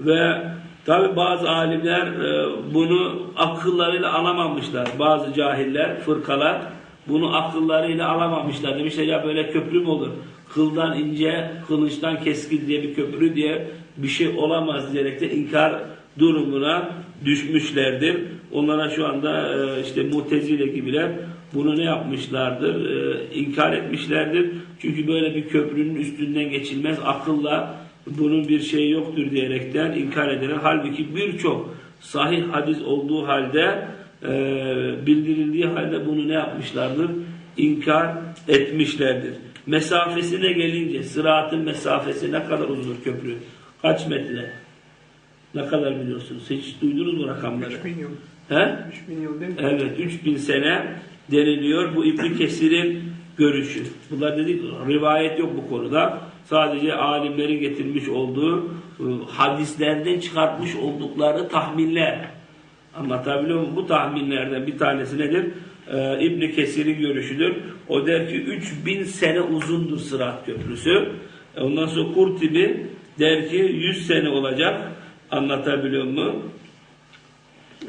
Ve tabi bazı alimler e, bunu akıllarıyla alamamışlar. Bazı cahiller, fırkalar bunu akıllarıyla alamamışlar. Demişler ya böyle köprü mü olur? Kıldan ince, kılıçtan keskin diye bir köprü diye bir şey olamaz diyerek de inkar durumuna düşmüşlerdir. Onlara şu anda e, işte mutezile gibiler bunu ne yapmışlardır? E, inkar etmişlerdir. Çünkü böyle bir köprünün üstünden geçilmez. Akılla bunun bir şeyi yoktur diyerekten inkar edilen. Halbuki birçok sahih hadis olduğu halde e, bildirildiği halde bunu ne yapmışlardır? İnkar etmişlerdir. Mesafesine gelince sıratın mesafesi ne kadar uzun köprü? Kaç metre? Ne kadar biliyorsunuz? Hiç duydunuz mu rakamları? 3000 yıl. He? 3000 yıl değil mi? Evet 3000 sene deniliyor. Bu İbn Kesir'in görüşü. Bunlar dedik rivayet yok bu konuda. Sadece alimlerin getirmiş olduğu e, hadislerden çıkartmış oldukları tahminler. Anlatabiliyor muyum? Bu tahminlerden bir tanesi nedir? Ee, İbn Kesir'in görüşüdür. O der ki 3000 sene uzundur Sırat Köprüsü. E, Ondan sonra Kurtibi der ki 100 sene olacak. Anlatabiliyor muyum?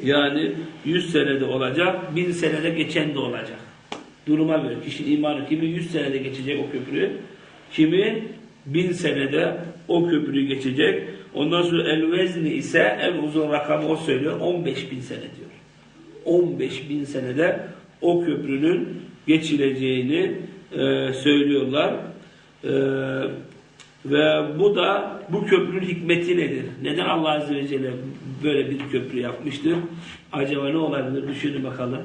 Yani 100 senede olacak, 1000 senede geçen de olacak. Duruma göre kişinin imanı kimi 100 senede geçecek o köprüyü, kimi 1000 senede o köprüyü geçecek. Ondan sonra el vezni ise en uzun rakamı o söylüyor 15 bin sene diyor. 15 bin senede o köprünün geçileceğini e, söylüyorlar. E, ve bu da bu köprünün hikmeti nedir? Neden Allah Azze ve Celle böyle bir köprü yapmıştır? Acaba ne olabilir? Düşünün bakalım.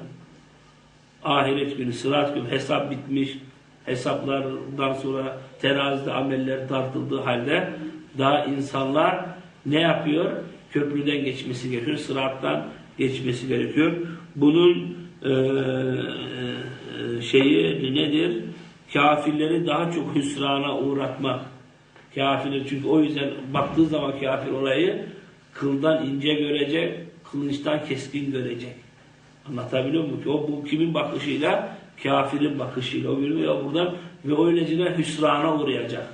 Ahiret günü, sırat günü hesap bitmiş. Hesaplardan sonra terazide ameller tartıldığı halde daha insanlar ne yapıyor? Köprüden geçmesi gerekiyor. Sırattan geçmesi gerekiyor. Bunun e, e, şeyi nedir? Kafirleri daha çok hüsrana uğratmak. Kafirler çünkü o yüzden baktığı zaman kafir olayı kıldan ince görecek, kılıçtan keskin görecek. Anlatabiliyor muyum ki? O bu kimin bakışıyla? Kafirin bakışıyla. O görüyor buradan ve öylece hüsrana uğrayacak.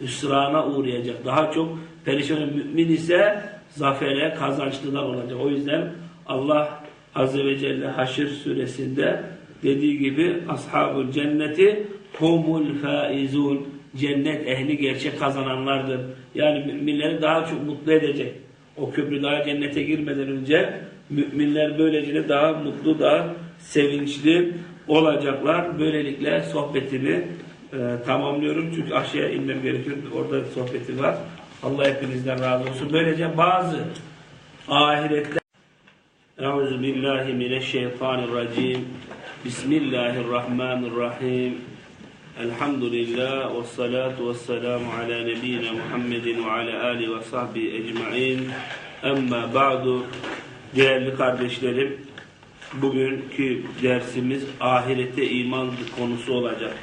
Hüsrana uğrayacak. Daha çok perişan mümin ise zafere, kazançlılar olacak. O yüzden Allah Azze ve Celle Haşr suresinde dediği gibi ashabul cenneti humul faizun cennet ehli gerçek kazananlardır. Yani müminleri daha çok mutlu edecek. O köprü daha cennete girmeden önce müminler böylece daha mutlu, daha sevinçli olacaklar. Böylelikle sohbetimi e, tamamlıyorum. Çünkü aşağıya inmem gerekiyor. Orada sohbeti var. Allah hepinizden razı olsun. Böylece bazı ahirette Euzu billahi mineşşeytanirracim. Bismillahirrahmanirrahim. Elhamdülillah ve salatu ve selamu ala nebiyyina Muhammedin ve ala ali ve sahbihi ecmain. Emma ba'du. Değerli kardeşlerim, bugünkü dersimiz ahirete iman konusu olacak.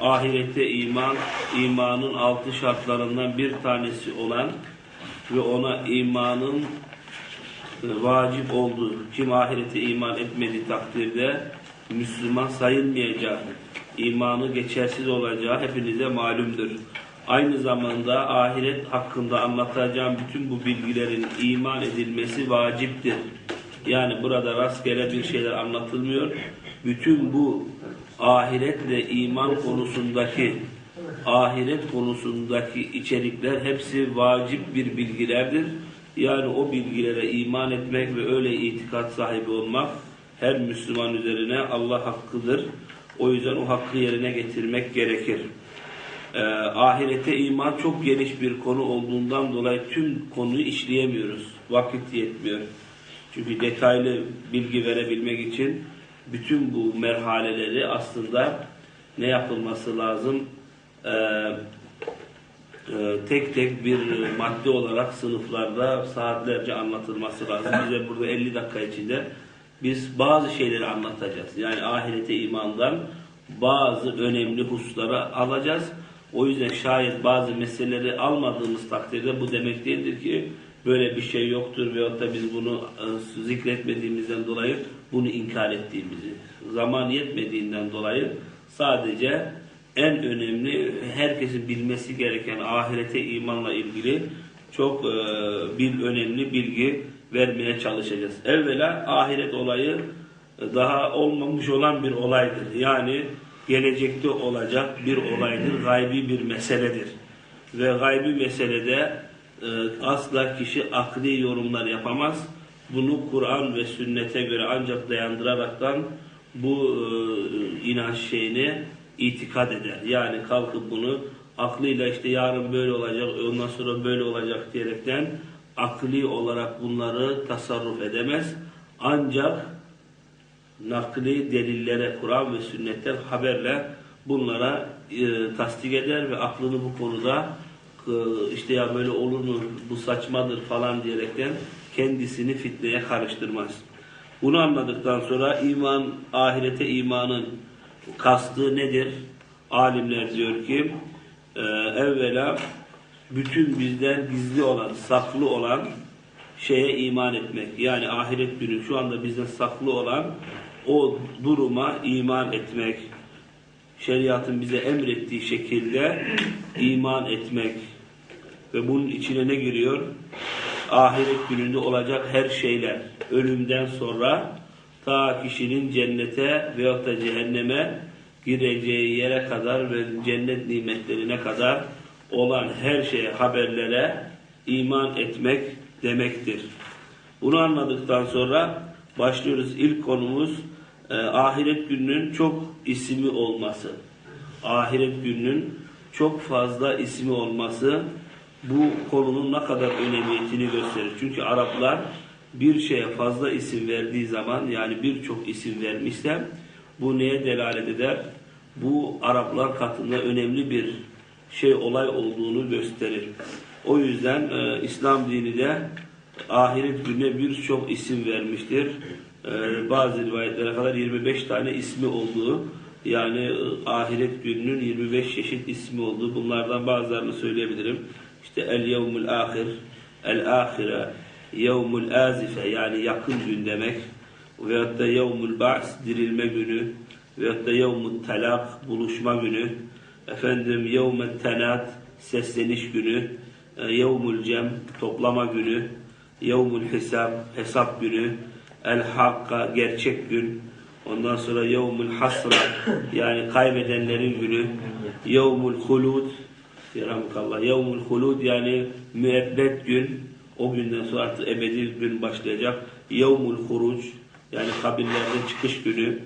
Ahirete iman, imanın altı şartlarından bir tanesi olan ve ona imanın vacip olduğu, kim ahirete iman etmediği takdirde Müslüman sayılmayacağı, imanı geçersiz olacağı hepinize malumdur. Aynı zamanda ahiret hakkında anlatacağım bütün bu bilgilerin iman edilmesi vaciptir. Yani burada rastgele bir şeyler anlatılmıyor. Bütün bu ahiretle iman konusundaki ahiret konusundaki içerikler hepsi vacip bir bilgilerdir. Yani o bilgilere iman etmek ve öyle itikat sahibi olmak her Müslüman üzerine Allah hakkıdır. O yüzden o hakkı yerine getirmek gerekir. Ee, ahirete iman çok geniş bir konu olduğundan dolayı tüm konuyu işleyemiyoruz. Vakit yetmiyor. Çünkü detaylı bilgi verebilmek için bütün bu merhaleleri aslında ne yapılması lazım? Ee, e, tek tek bir madde olarak sınıflarda saatlerce anlatılması lazım. Bize burada 50 dakika içinde biz bazı şeyleri anlatacağız. Yani ahirete imandan bazı önemli hususları alacağız. O yüzden şayet bazı meseleleri almadığımız takdirde bu demek değildir ki böyle bir şey yoktur veyahut da biz bunu e, zikretmediğimizden dolayı bunu inkar ettiğimizi, zaman yetmediğinden dolayı sadece en önemli herkesin bilmesi gereken ahirete imanla ilgili çok e, bir önemli bilgi vermeye çalışacağız. Evvela ahiret olayı daha olmamış olan bir olaydır. Yani gelecekte olacak bir olaydır, gaybi bir meseledir. Ve gaybi meselede e, asla kişi akli yorumlar yapamaz. Bunu Kur'an ve sünnete göre ancak dayandıraraktan bu e, inanç şeyini itikad eder. Yani kalkıp bunu aklıyla işte yarın böyle olacak, ondan sonra böyle olacak diyerekten akli olarak bunları tasarruf edemez. Ancak nakli delillere, Kur'an ve sünnetten haberle bunlara e, tasdik eder ve aklını bu konuda e, işte ya böyle olur mu, bu saçmadır falan diyerekten kendisini fitneye karıştırmaz. Bunu anladıktan sonra iman, ahirete imanın kastı nedir? Alimler diyor ki e, evvela bütün bizden gizli olan, saklı olan şeye iman etmek. Yani ahiret günü şu anda bizden saklı olan o duruma iman etmek. Şeriatın bize emrettiği şekilde iman etmek. Ve bunun içine ne giriyor? Ahiret gününde olacak her şeyler. Ölümden sonra ta kişinin cennete veyahut da cehenneme gireceği yere kadar ve cennet nimetlerine kadar olan her şeye, haberlere iman etmek demektir. Bunu anladıktan sonra başlıyoruz. İlk konumuz e, ahiret gününün çok ismi olması. Ahiret gününün çok fazla ismi olması bu konunun ne kadar önemiyetini gösterir. Çünkü Araplar bir şeye fazla isim verdiği zaman yani birçok isim vermişse bu neye delalet eder? Bu Araplar katında önemli bir şey olay olduğunu gösterir. O yüzden e, İslam dini de ahiret gününe birçok isim vermiştir. E, bazı rivayetlere kadar 25 tane ismi olduğu yani e, ahiret gününün 25 çeşit ismi olduğu bunlardan bazılarını söyleyebilirim. İşte el yevmul ahir, el ahire, yevmul azife yani yakın gün demek. Veyahut da yevmul ba's dirilme günü. Veyahut da yevmul talak buluşma günü. Efendim yevmet tenat sesleniş günü. E, yevmul cem toplama günü yevmul hesap hesap günü el hakka gerçek gün ondan sonra yevmul hasra yani kaybedenlerin günü yevmul hulud Yarhamukallah. Yevmul hulud yani müebbet gün. O günden sonra artık ebedi gün başlayacak. Yevmul huruc yani kabirlerden çıkış günü.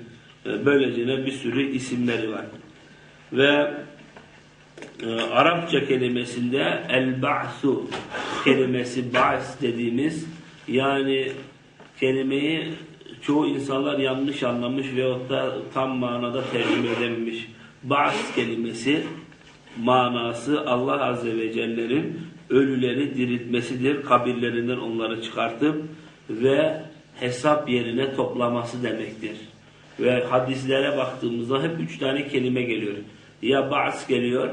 E, Böylece bir sürü isimleri var. Ve e, Arapça kelimesinde el-ba'su kelimesi ba's dediğimiz yani kelimeyi çoğu insanlar yanlış anlamış veyahut da tam manada tercüme edememiş. Ba's kelimesi manası Allah Azze ve Celle'nin ölüleri diriltmesidir. Kabirlerinden onları çıkartıp ve hesap yerine toplaması demektir. Ve hadislere baktığımızda hep üç tane kelime geliyor. Ya ba's geliyor,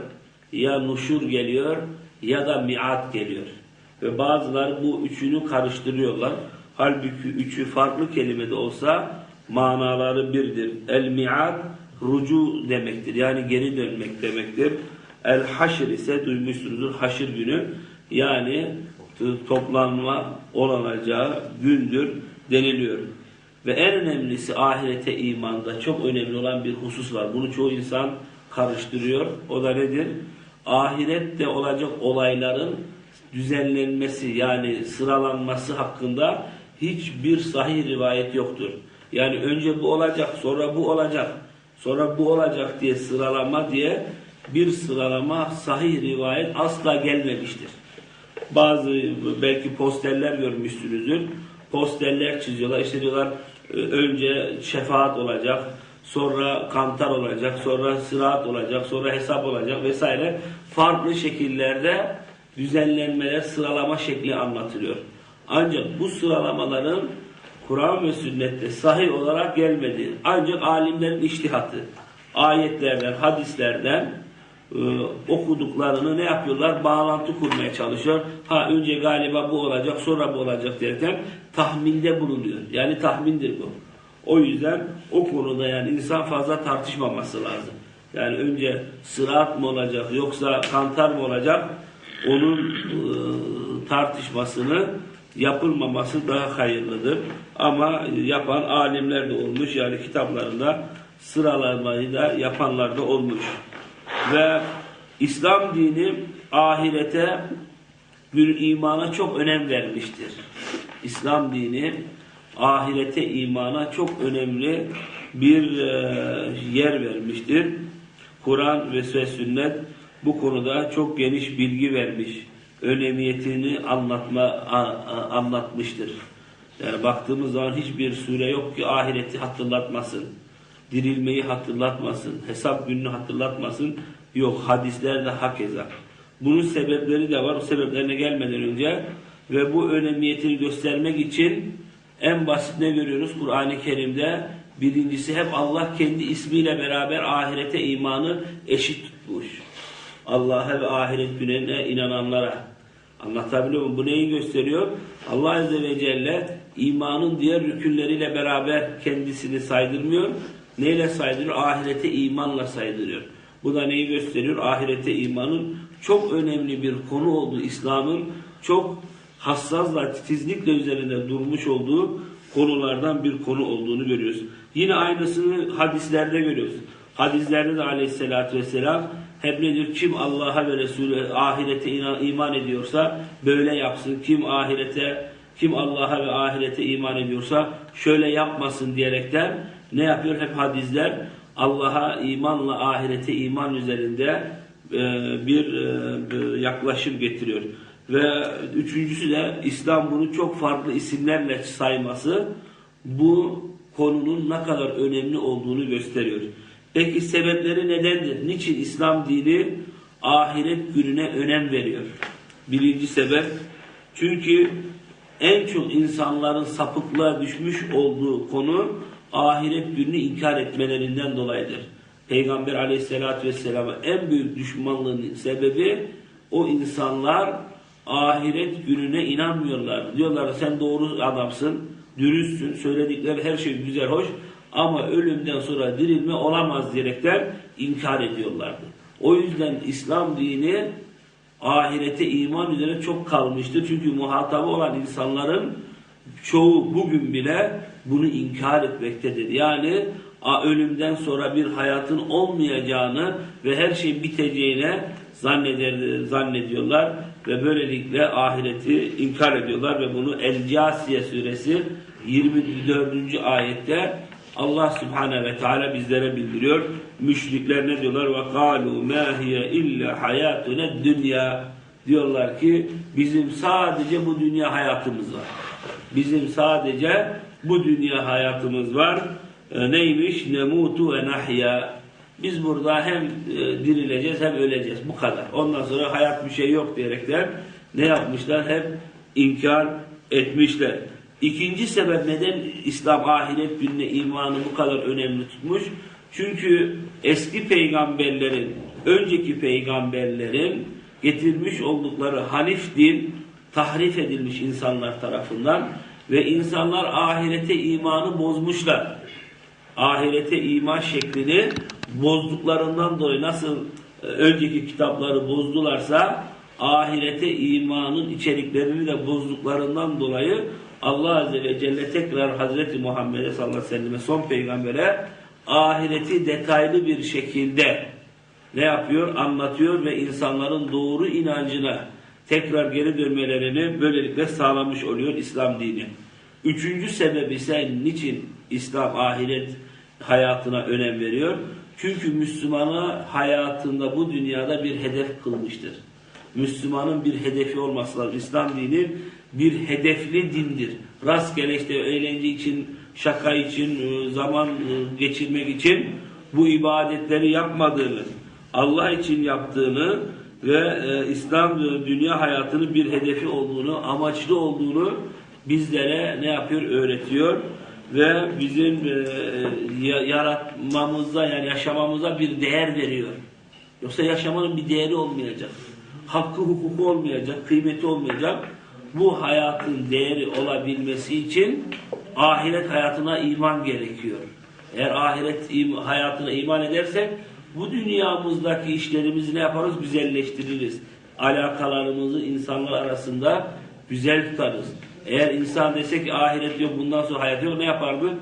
ya nuşur geliyor, ya da mi'at geliyor. Ve bazıları bu üçünü karıştırıyorlar. Halbuki üçü farklı kelimede olsa manaları birdir. El-mi'at rucu demektir. Yani geri dönmek demektir. El haşr ise duymuşsunuzdur haşr günü yani toplanma olanacağı gündür deniliyor. Ve en önemlisi ahirete imanda çok önemli olan bir husus var. Bunu çoğu insan karıştırıyor. O da nedir? Ahirette olacak olayların düzenlenmesi yani sıralanması hakkında hiçbir sahih rivayet yoktur. Yani önce bu olacak, sonra bu olacak, sonra bu olacak diye sıralama diye bir sıralama sahih rivayet asla gelmemiştir. Bazı belki posterler görmüşsünüzdür. Posterler çiziyorlar. İşte diyorlar e, önce şefaat olacak, sonra kantar olacak, sonra sırat olacak, sonra hesap olacak vesaire. Farklı şekillerde düzenlenmeler, sıralama şekli anlatılıyor. Ancak bu sıralamaların Kur'an ve sünnette sahih olarak gelmedi. Ancak alimlerin iştihatı, ayetlerden, hadislerden e, okuduklarını ne yapıyorlar? Bağlantı kurmaya çalışıyor. Ha önce galiba bu olacak, sonra bu olacak derken tahminde bulunuyor. Yani tahmindir bu. O yüzden o konuda yani insan fazla tartışmaması lazım. Yani önce sırat mı olacak yoksa kantar mı olacak? Onun e, tartışmasını yapılmaması daha hayırlıdır. Ama yapan alimler de olmuş. Yani kitaplarında sıralamayı da yapanlar da olmuş. Ve İslam dini ahirete bir imana çok önem vermiştir. İslam dini ahirete imana çok önemli bir e, yer vermiştir. Kur'an ve sünnet bu konuda çok geniş bilgi vermiş. Önemiyetini anlatma a- a- anlatmıştır. Yani baktığımız zaman hiçbir sure yok ki ahireti hatırlatmasın. Dirilmeyi hatırlatmasın. Hesap gününü hatırlatmasın. Yok hadislerde hakeza. Bunun sebepleri de var. O sebeplerine gelmeden önce ve bu önemiyetini göstermek için en basit ne görüyoruz Kur'an-ı Kerim'de? Birincisi hep Allah kendi ismiyle beraber ahirete imanı eşit tutmuş. Allah'a ve ahiret gününe inananlara. Anlatabiliyor muyum? Bu neyi gösteriyor? Allah Azze ve Celle imanın diğer rükünleriyle beraber kendisini saydırmıyor. Neyle saydırıyor? Ahirete imanla saydırıyor. Bu da neyi gösteriyor? Ahirete imanın çok önemli bir konu olduğu, İslam'ın çok hassasla, titizlikle üzerinde durmuş olduğu konulardan bir konu olduğunu görüyoruz. Yine aynısını hadislerde görüyoruz. Hadislerde de aleyhissalatü vesselam hep nedir? Kim Allah'a ve Resulü ahirete iman ediyorsa böyle yapsın. Kim ahirete, kim Allah'a ve ahirete iman ediyorsa şöyle yapmasın diyerekten ne yapıyor? Hep hadisler Allah'a imanla ahirete iman üzerinde e, bir e, yaklaşım getiriyor. Ve üçüncüsü de İslam bunu çok farklı isimlerle sayması bu konunun ne kadar önemli olduğunu gösteriyor. Peki sebepleri nedendir? Niçin İslam dini ahiret gününe önem veriyor? Birinci sebep çünkü en çok insanların sapıklığa düşmüş olduğu konu ahiret gününü inkar etmelerinden dolayıdır. Peygamber aleyhissalatü vesselam'a en büyük düşmanlığın sebebi o insanlar ahiret gününe inanmıyorlar. Diyorlar sen doğru adamsın, dürüstsün, söyledikleri her şey güzel, hoş ama ölümden sonra dirilme olamaz diyerekten inkar ediyorlardı. O yüzden İslam dini ahirete iman üzerine çok kalmıştır. Çünkü muhatabı olan insanların çoğu bugün bile bunu inkar etmektedir. Yani ölümden sonra bir hayatın olmayacağını ve her şeyin biteceğine zanneder, zannediyorlar ve böylelikle ahireti inkar ediyorlar ve bunu El-Casiye suresi 24. ayette Allah Subhanahu ve Teala bizlere bildiriyor. Müşrikler ne diyorlar? Ve kalu ma hiye illa hayatuna dünya. Diyorlar ki bizim sadece bu dünya hayatımız var. Bizim sadece bu dünya hayatımız var. E, neymiş? Nemutu ve nahya. Biz burada hem e, dirileceğiz hem öleceğiz. Bu kadar. Ondan sonra hayat bir şey yok diyerekler ne yapmışlar? Hep inkar etmişler. İkinci sebep neden İslam ahiret gününe imanı bu kadar önemli tutmuş? Çünkü eski peygamberlerin, önceki peygamberlerin getirmiş oldukları hanif din tahrif edilmiş insanlar tarafından ve insanlar ahirete imanı bozmuşlar. Ahirete iman şeklini bozduklarından dolayı nasıl e, önceki kitapları bozdularsa ahirete imanın içeriklerini de bozduklarından dolayı Allah Azze ve Celle tekrar Hazreti Muhammed'e sallallahu aleyhi ve selleme son peygambere ahireti detaylı bir şekilde ne yapıyor? Anlatıyor ve insanların doğru inancına tekrar geri dönmelerini böylelikle sağlamış oluyor İslam dini. Üçüncü sebep ise niçin İslam ahiret hayatına önem veriyor? Çünkü Müslümana hayatında bu dünyada bir hedef kılmıştır. Müslümanın bir hedefi olması lazım. İslam dini bir hedefli dindir. Rastgele işte eğlence için, şaka için, e, zaman e, geçirmek için bu ibadetleri yapmadığını, Allah için yaptığını ve e, İslam dünya hayatının bir hedefi olduğunu, amaçlı olduğunu bizlere ne yapıyor? Öğretiyor ve bizim e, ya- yaratmamıza yani yaşamamıza bir değer veriyor. Yoksa yaşamanın bir değeri olmayacak. Hakkı hukuku olmayacak, kıymeti olmayacak. Bu hayatın değeri olabilmesi için ahiret hayatına iman gerekiyor. Eğer ahiret im- hayatına iman edersek bu dünyamızdaki işlerimizi ne yaparız? Güzelleştiririz. alakalarımızı insanlar arasında güzel tutarız. Eğer insan dese ki ahiret yok bundan sonra hayat yok ne yapardı?